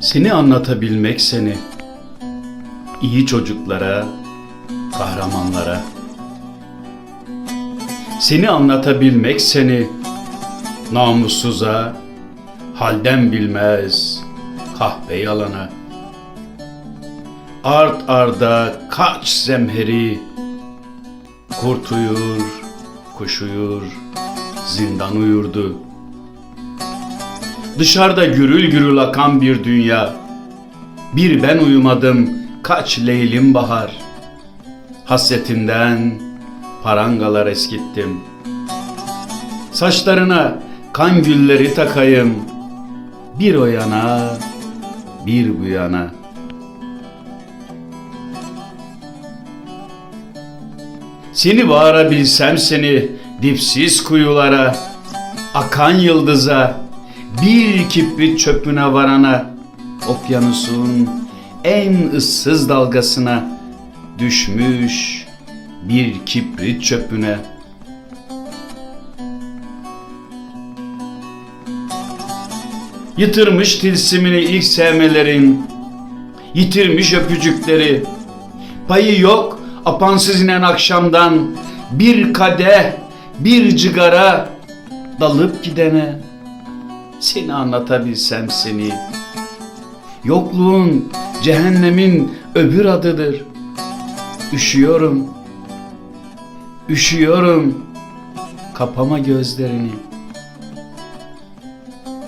Seni anlatabilmek seni iyi çocuklara, kahramanlara. Seni anlatabilmek seni namussuza, halden bilmez kahpe yalana. Art arda kaç zemheri, kurt uyur, kuş uyur, zindan uyurdu. Dışarıda gürül gürül akan bir dünya. Bir ben uyumadım kaç leylim bahar. Hasretinden parangalar eskittim. Saçlarına kan gülleri takayım. Bir o yana, bir bu yana. Seni bağırabilsem seni dipsiz kuyulara, akan yıldıza, bir kibrit çöpüne varana, okyanusun en ıssız dalgasına düşmüş bir kibrit çöpüne. Yitirmiş tilsimini ilk sevmelerin, yitirmiş öpücükleri, payı yok apansız inen akşamdan bir kadeh, bir cigara dalıp gidene seni anlatabilsem seni. Yokluğun cehennemin öbür adıdır. Üşüyorum, üşüyorum. Kapama gözlerini.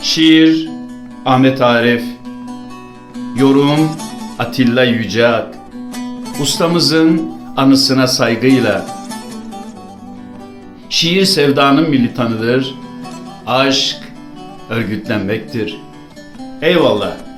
Şiir Ahmet Arif Yorum Atilla Yüceak Ustamızın anısına saygıyla Şiir sevdanın militanıdır. Aşk örgütlenmektir. Eyvallah.